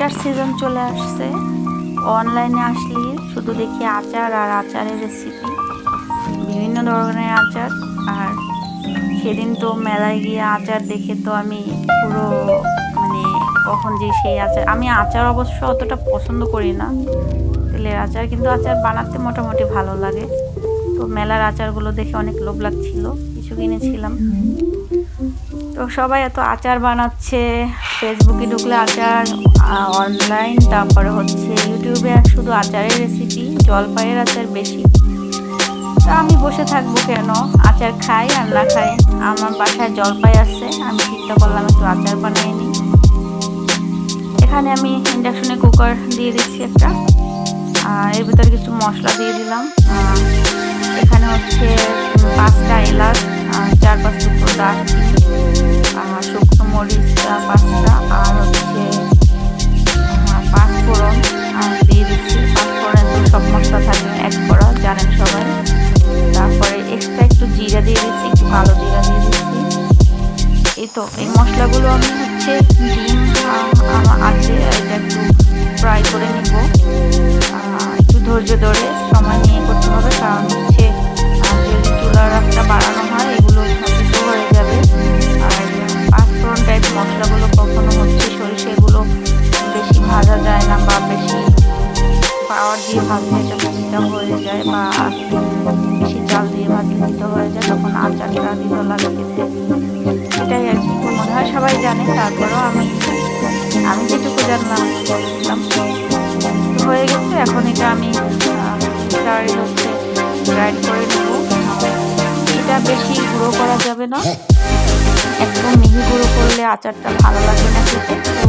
Winter season চলে আসছে। অনলাইনে আসলে, শুধু দেখি আচার আর আচারের রেসিপি বিভিন্ন ধরনের আচার, আর সেদিন তো মেলায় গিয়ে আচার দেখে তো আমি পুরো মানে কখন যে সেই আচার, আমি আচার অবশ্য অতটা পছন্দ করি না। তেলের আচার, কিন্তু আচার বানাতে মোটামুটি ভালো লাগে। তো মেলার আচারগুলো দেখে অনেক লোভ লাগছিল, কিছু কিনেছিলাম। তো সবাই এত আচার বানাচ্ছে ফেসবুকে ঢুকলে আচার অনলাইন তারপরে হচ্ছে ইউটিউবে শুধু আচারের রেসিপি জলপাইয়ের আচার বেশি। তা আমি বসে থাকব কেন? আচার খাই আর খাই, আমার বাসায় জলপাই আছে, আমি চিন্তা করলাম একটু আচার বানিয়ে নিই। এখানে আমি ইন্ডাকশনে কুকার দিয়ে দিচ্ছি একটা, আর এর ভিতরে কিছু মশলা দিয়ে দিলাম এখানে হচ্ছে পাঁচটা এলাচ চার পাঁচ টুকরো দারচিনি শুকনো মরিচ পাঁচটা, আর হচ্ছে পাঁচফোড়ন দিয়ে দিচ্ছি। পাঁচফোড়ন সব মশলা থাকে এক করা জানেন সবাই। তারপরে এক্সট্রা একটু জিরা দিয়ে দিচ্ছি, একটু কালো জিরা দিয়ে দিচ্ছি। এই তো, এই মশলাগুলো আমি হচ্ছে ডিম আছে, এটা একটু ফ্রাই করে নিব। একটু ধৈর্য ধরে সময় নিয়ে করতে হবে, কারণ চুলার বাড়ানো হয়, এগুলো সিদ্ধ হয়ে যাবে। আর পাঁচফোড়ন টাইপ মশলাগুলো কখনো হচ্ছে সরিষা এগুলো বেশি ভাজা যায় না বা বেশি পাওয়ার দিয়ে ভাজলে এটা দিতে হয়ে যায় বা বেশি চাল দিয়ে ভাজলে দিতে হয়ে যায়, তখন আচারটা দিতে লাগে খেতে। এটাই আর কি মনে হয়, সবাই জানে, তারপরেও আমি আমি যেটুকু জানলাম বলছিলাম হয়ে গেছে, এখন এটা আমি চারি হচ্ছে গ্রাইড করে নেব। বেশি গুঁড়ো করা যাবে না। একদম মিহি গুঁড়ো করলে আচারটা ভালো লাগবে না খেতে। তো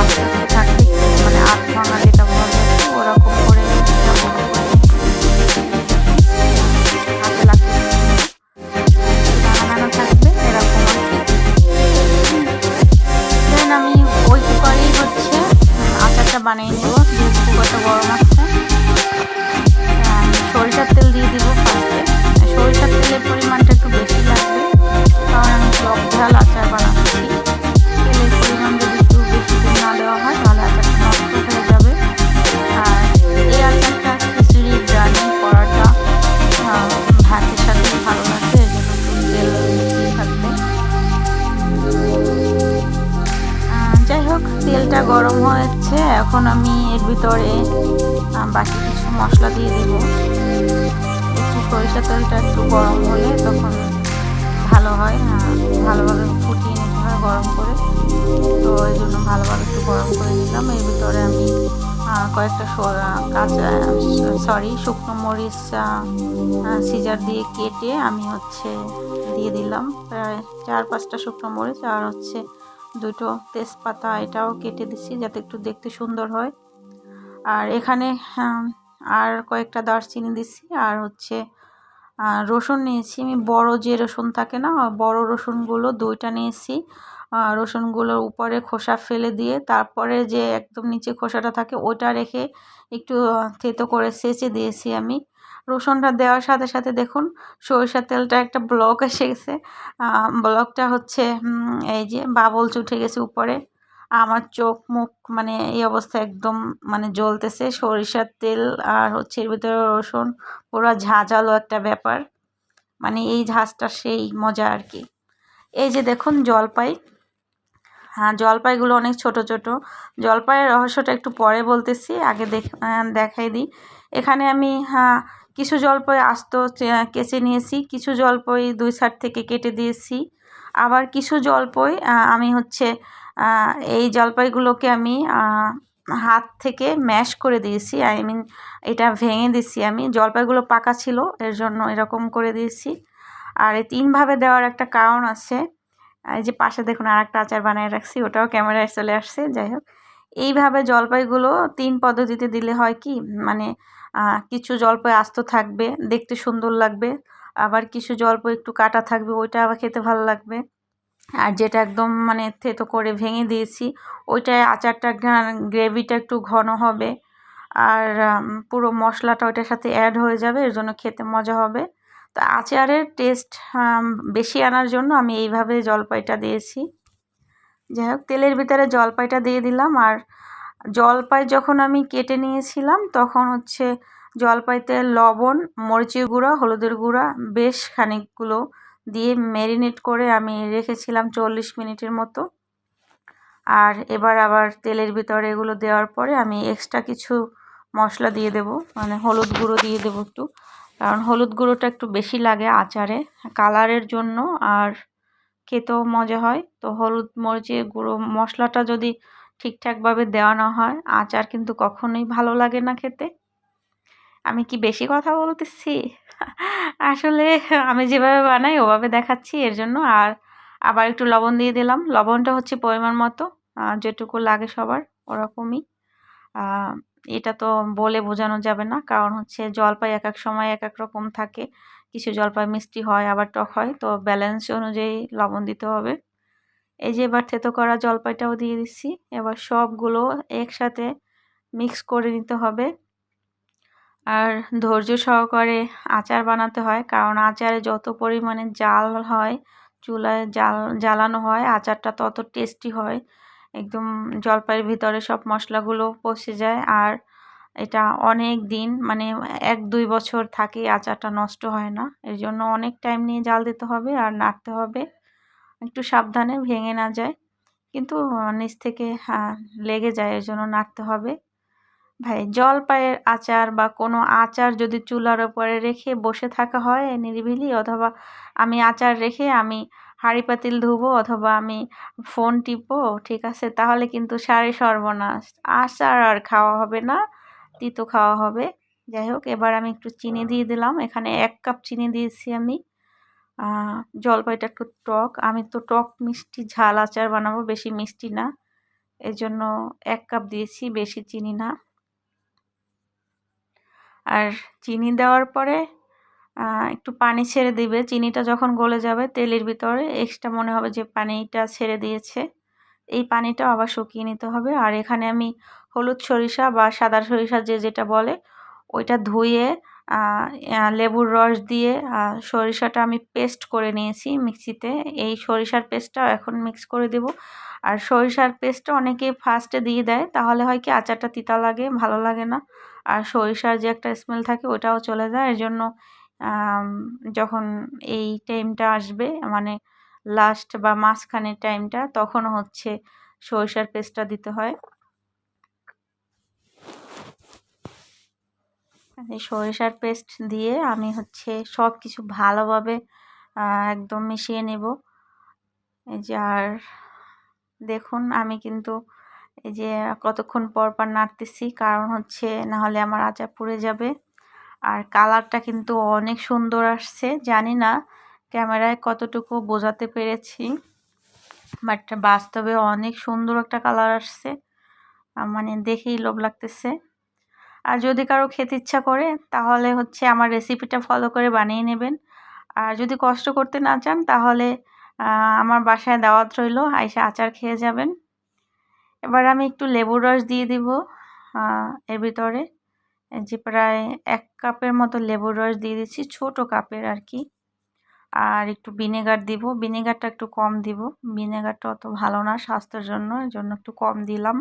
আস্তে আস্তে মানে আট ভাঙা যেটা বলা ওরকম করে থাকবে আমি ওই কুকারেই হচ্ছে আচারটা বানিয়ে নেব। যেহেতু কুকারটা গরম আছে তেলটা গরম হয়েছে, এখন আমি এর ভিতরে বাকি কিছু মশলা দিয়ে দিব। একটু সরিষা তেলটা একটু গরম হলে তখন ভালো হয় ভালোভাবে ফুটিয়ে নিতে হয় গরম করে। তো এই জন্য ভালোভাবে একটু গরম করে নিলাম। এর ভিতরে আমি কয়েকটা কাঁচা সরি শুকনো মরিচ সিজার দিয়ে কেটে আমি হচ্ছে দিয়ে দিলাম। প্রায় চার পাঁচটা শুকনো মরিচ আর হচ্ছে দুটো তেজপাতা এটাও কেটে দিচ্ছি যাতে একটু দেখতে সুন্দর হয়। আর এখানে আম, আর কয়েকটা দারচিনি দিচ্ছি। আর হচ্ছে রসুন নিয়েছি। আমি বড় যে রসুন থাকে না বড় রসুনগুলো দুইটা নিয়েছি। রসুনগুলোর উপরে খোসা ফেলে দিয়ে তারপরে যে একদম নিচে খোসাটা থাকে ওটা রেখে একটু থেতো করে সেচে দিয়েছি আমি। রসুনটা দেওয়ার সাথে সাথে দেখুন, সরিষার তেলটা একটা ব্লক এসে গেছে। ব্লকটা হচ্ছে এই যে বাবলস উঠে গেছে উপরে। আমার চোখ, মুখ মানে এই অবস্থা একদম মানে জ্বলতেছে। সরিষার তেল আর হচ্ছে এর ভিতরে রসুন, পুরো ঝাঁঝালো একটা ব্যাপার। মানে এই ঝাঁজটা সেই মজা আর কি। এই যে দেখুন জলপাই। হ্যাঁ জলপাইগুলো অনেক ছোট ছোট। জলপাইয়ের রহস্যটা একটু পরে বলতেছি, আগে দেখ দেখাই দিই। এখানে আমি হ্যাঁ কিছু জলপাই আস্ত কেচে নিয়েছি, কিছু জলপাই দুই সাইড থেকে কেটে দিয়েছি। আবার কিছু জলপাই আমি হচ্ছে এই জলপাইগুলোকে আমি হাত থেকে ম্যাশ করে দিয়েছি। আই মিন এটা ভেঙে দিয়েছি আমি। জলপাইগুলো পাকা ছিল, এর জন্য এরকম করে দিয়েছি। আর এই তিনভাবে দেওয়ার একটা কারণ আছে। এই যে পাশে দেখুন আর একটা আচার বানিয়ে রাখছি, ওটাও ক্যামেরায় চলে আসছে, যাই হোক। এইভাবে জলপাইগুলো তিন পদ্ধতিতে দিলে হয় কি মানে কিছু জলপাই আস্ত থাকবে, দেখতে সুন্দর লাগবে। আবার কিছু জলপাই একটু কাটা থাকবে, ওইটা আবার খেতে ভালো লাগবে। আর যেটা একদম মানে থেতো করে ভেঙে দিয়েছি ওইটায় আচারটা গ্রেভিটা একটু ঘন হবে। আর পুরো মশলাটা ওইটার সাথে অ্যাড হয়ে যাবে, এর জন্য খেতে মজা হবে। তো আচারের টেস্ট বেশি আনার জন্য আমি এইভাবে জলপাইটা দিয়েছি। যাই হোক, তেলের ভিতরে জলপাইটা দিয়ে দিলাম। আর জলপাই যখন আমি কেটে নিয়েছিলাম, তখন হচ্ছে জলপাইতে লবণ, মরিচের গুঁড়া, হলুদের গুঁড়া বেশ খানিকগুলো দিয়ে ম্যারিনেট করে আমি রেখেছিলাম চল্লিশ মিনিটের মতো। আর এবার আবার তেলের ভিতরে এগুলো দেওয়ার পরে আমি এক্সট্রা কিছু মশলা দিয়ে দেব মানে হলুদ গুঁড়ো দিয়ে দেবো একটু। কারণ হলুদ গুঁড়োটা একটু বেশি লাগে আচারে, কালারের জন্য আর খেতেও মজা হয়। তো হলুদ, মরিচের গুঁড়ো মশলাটা যদি ঠিকঠাকভাবে দেওয়া না হয়, আচার কিন্তু কখনোই ভালো লাগে না খেতে। আমি কি বেশি কথা বলতেছি? আসলে আমি যেভাবে বানাই ওভাবে দেখাচ্ছি, এর জন্য। আর আবার একটু লবণ দিয়ে দিলাম। লবণটা হচ্ছে পরিমাণ মতো যেটুকু লাগে সবার, ওরকমই। এটা তো বলে বোঝানো যাবে না, কারণ হচ্ছে জলপাই এক এক সময় এক এক রকম থাকে। কিছু জলপাই মিষ্টি হয়, আবার টক হয়। তো ব্যালেন্স অনুযায়ী লবণ দিতে হবে। এই যে এবার থেতো করা জলপাইটাও দিয়ে দিচ্ছি। এবার সবগুলো একসাথে মিক্স করে নিতে হবে। আর ধৈর্য সহকারে আচার বানাতে হয়, কারণ আচারে যত পরিমাণে জাল হয়, চুলায় জাল, জ্বালানো হয়, আচারটা তত টেস্টি হয়। একদম জলপাইয়ের ভিতরে সব মশলাগুলো পচে যায়। আর এটা অনেক দিন মানে এক দুই বছর থাকে আচারটা নষ্ট হয় না। এর জন্য অনেক টাইম নিয়ে জাল দিতে হবে আর নাড়তে হবে। একটু সাবধানে ভেঙে না যায়। কিন্তু নিচ থেকে লেগে যায়, এর জন্য নাড়তে হবে। ভাই, জলপাইয়ের আচার বা কোনো আচার যদি চুলার ওপরে রেখে বসে থাকা হয় নিরিবিলি, অথবা আমি আচার রেখে আমি হাঁড়ি পাতিল ধুবো, অথবা আমি ফোন টিপো ঠিক আছে, তাহলে কিন্তু সারি সর্বনাশ। আচার আর খাওয়া হবে না, তিতো খাওয়া হবে। যাই হোক, এবার আমি একটু চিনি দিয়ে দিলাম। এখানে এক কাপ চিনি দিয়েছি আমি। জলপাইটা একটু টক। আমি তো টক মিষ্টি ঝাল আচার বানাবো, বেশি মিষ্টি না। এই জন্য এক কাপ দিয়েছি, বেশি চিনি না। আর চিনি দেওয়ার পরে একটু পানি ছেড়ে দিবে। চিনিটা যখন গলে যাবে তেলের ভিতরে এক্সট্রা মনে হবে যে পানিটা ছেড়ে দিয়েছে। এই পানিটা আবার শুকিয়ে নিতে হবে। আর এখানে আমি হলুদ সরিষা বা সাদা সরিষা যে যেটা বলে, ওইটা ধুয়ে লেবুর রস দিয়ে সরিষাটা আমি পেস্ট করে নিয়েছি মিক্সিতে। এই সরিষার পেস্টটা এখন মিক্স করে দেব। আর সরিষার পেস্টটা অনেকে ফার্স্টে দিয়ে দেয়, তাহলে হয় কি আচারটা তিতা লাগে, ভালো লাগে না। আর সরিষার যে একটা স্মেল থাকে, ওটাও চলে যায়। এর জন্য যখন এই টাইমটা আসবে মানে লাস্ট বা মাঝখানের টাইমটা তখন হচ্ছে সরিষার পেস্টটা দিতে হয়। সরিষার পেস্ট দিয়ে আমি হচ্ছে সব কিছু ভালোভাবে একদম মিশিয়ে নেব। এই যে আর দেখুন, আমি কিন্তু এই যে কতক্ষণ পর পর নাড়তেছি, কারণ হচ্ছে নাহলে আমার আচার পুড়ে যাবে। আর কালারটা কিন্তু অনেক সুন্দর আসছে, জানি না ক্যামেরায় কতটুকু বোঝাতে পেরেছি, বাট বাস্তবে অনেক সুন্দর একটা কালার আসছে। মানে দেখেই লোভ লাগতেছে। আর যদি কারও খেতে ইচ্ছা করে, তাহলে হচ্ছে আমার রেসিপিটা ফলো করে বানিয়ে নেবেন। আর যদি কষ্ট করতে না চান, তাহলে আমার বাসায় দাওয়াত রইল আইসা আচার খেয়ে যাবেন। এবার আমি একটু লেবুর রস দিয়ে দিব এর ভিতরে। যে প্রায় এক কাপের মতো লেবুর রস দিয়ে দিচ্ছি, ছোট কাপের আর কি। আর একটু ভিনেগার দিব, ভিনেগারটা একটু কম দিব। ভিনেগারটা অত ভালো না, স্বাস্থ্যের জন্য, এর জন্য একটু কম দিলাম।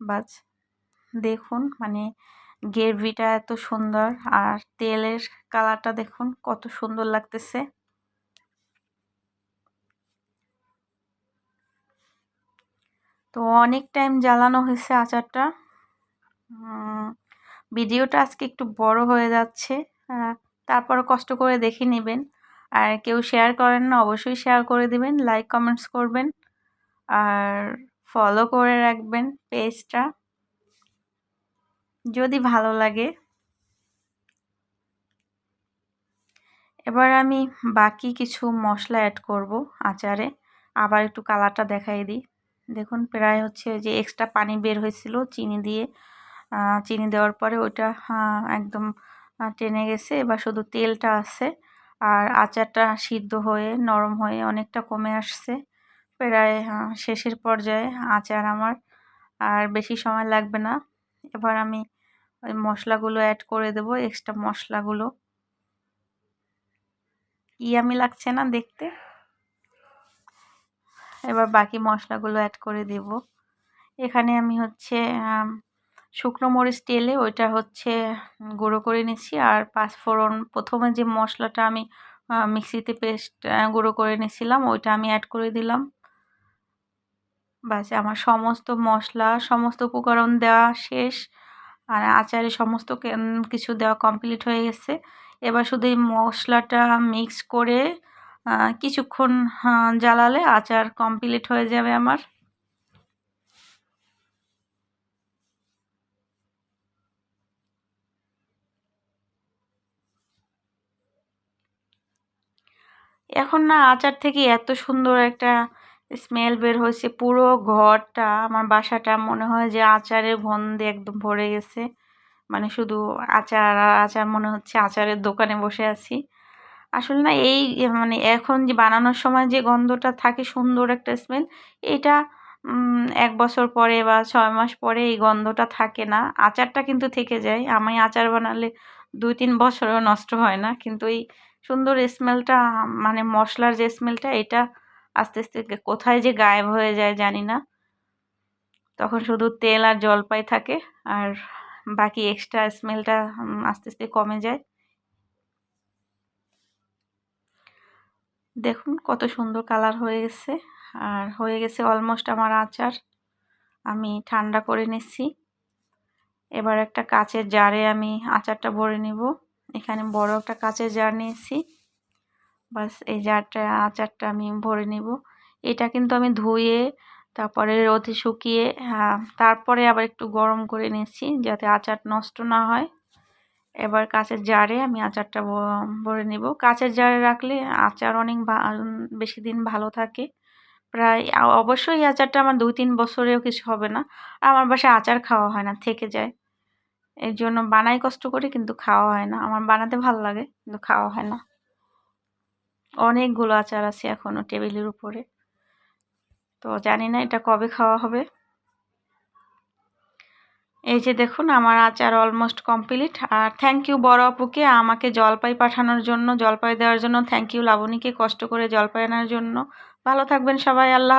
বাস। দেখুন মানে গ্রেভিটা এত সুন্দর আর তেলের কালারটা দেখুন, কত সুন্দর লাগতেছে। তো অনেক টাইম জ্বালানো হয়েছে আচারটা। ভিডিওটা আজকে একটু বড় হয়ে যাচ্ছে তারপর কষ্ট করে দেখে নেবেন। আর কেউ শেয়ার করেন না, অবশ্যই শেয়ার করে দিবেন লাইক কমেন্টস করবেন। আর ফলো করে রাখবেন পেজটা যদি ভালো লাগে। এবার আমি বাকি কিছু মশলা অ্যাড করব আচারে। আবার একটু কালারটা দেখাই দিই। দেখুন, প্রায় হচ্ছে যে এক্সট্রা পানি বের হয়েছিল চিনি দিয়ে। চিনি দেওয়ার পরে ওইটা একদম টেনে গেছে। এবার শুধু তেলটা আছে। আর আচারটা সিদ্ধ হয়ে, নরম হয়ে অনেকটা কমে আসছে। প্রায় শেষের পর্যায়ে আচার আমার। আর বেশি সময় লাগবে না। এবার আমি ওই মশলাগুলো অ্যাড করে দেব এক্সট্রা মশলাগুলো। ইয়ামি লাগছে না দেখতে? এবার বাকি মশলাগুলো অ্যাড করে দেব। এখানে আমি হচ্ছে শুকনো মরিচ তেলে ওইটা হচ্ছে গুঁড়ো করে নিচ্ছি। আর পাঁচফোড়ন, প্রথমে যে মশলাটা আমি মিক্সিতে পেস্ট গুঁড়ো করে নিয়েছিলাম, ওইটা আমি অ্যাড করে দিলাম। বাস, আমার সমস্ত মশলা, সমস্ত উপকরণ দেওয়া শেষ। আর আচারে সমস্ত কিছু দেওয়া কমপ্লিট হয়ে গেছে। এবার শুধু এই মশলাটা মিক্স করে কিছুক্ষণ জ্বালালে আচার কমপ্লিট হয়ে যাবে আমার। এখন না আচার থেকে এত সুন্দর একটা স্মেল বের হয়েছে। পুরো ঘরটা, আমার বাসাটা মনে হয় যে আচারের গন্ধে একদম ভরে গেছে। মানে শুধু আচার, আর আচার মনে হচ্ছে আচারের দোকানে বসে আছি। আসলে না, এই মানে এখন যে বানানোর সময় যে গন্ধটা থাকে, সুন্দর একটা স্মেল এটা এক বছর পরে বা ছয় মাস পরে এই গন্ধটা থাকে না। আচারটা কিন্তু থেকে যায়। আমি আচার বানালে দুই তিন বছরও নষ্ট হয় না। কিন্তু এই সুন্দর স্মেলটা মানে মশলার যে স্মেলটা এটা আস্তে আস্তে কোথায় যে গায়েব হয়ে যায় জানি না। তখন শুধু তেল আর জলপাই থাকে আর বাকি এক্সট্রা স্মেলটা আস্তে আস্তে কমে যায়। দেখুন কত সুন্দর কালার হয়ে গেছে। আর হয়ে গেছে অলমোস্ট আমার আচার। আমি ঠান্ডা করে নিচ্ছি। এবার একটা কাচের জারে আমি আচারটা ভরে নিব। এখানে বড় একটা কাচের জার নিয়েছি। বাস এই জারটা আচারটা আমি ভরে নিব। এটা কিন্তু আমি ধুয়ে, তারপরে রোদে শুকিয়ে তারপরে আবার একটু গরম করে নিয়েছি যাতে আচার নষ্ট না হয়। এবার কাঁচের জারে আমি আচারটা ভরে নিব। কাঁচের জারে রাখলে আচার অনেক বেশি দিন ভালো থাকে। প্রায় অবশ্যই আচারটা আমার দুই তিন বছরেও কিছু হবে না। আমার বাসায় আচার খাওয়া হয় না, থেকে যায়। এর জন্য বানাই কষ্ট করে কিন্তু খাওয়া হয় না। আমার বানাতে ভালো লাগে, কিন্তু খাওয়া হয় না। অনেকগুলো আচার আছে এখনও টেবিলের উপরে। তো জানি না এটা কবে খাওয়া হবে। এই যে দেখুন, আমার আচার অলমোস্ট কমপ্লিট আর থ্যাংক ইউ বড় আপুকে আমাকে জলপাই পাঠানোর জন্য, জলপাই দেওয়ার জন্য থ্যাংক ইউ লাবণীকে কষ্ট করে জলপাই আনার জন্য। ভালো থাকবেন সবাই, আল্লাহ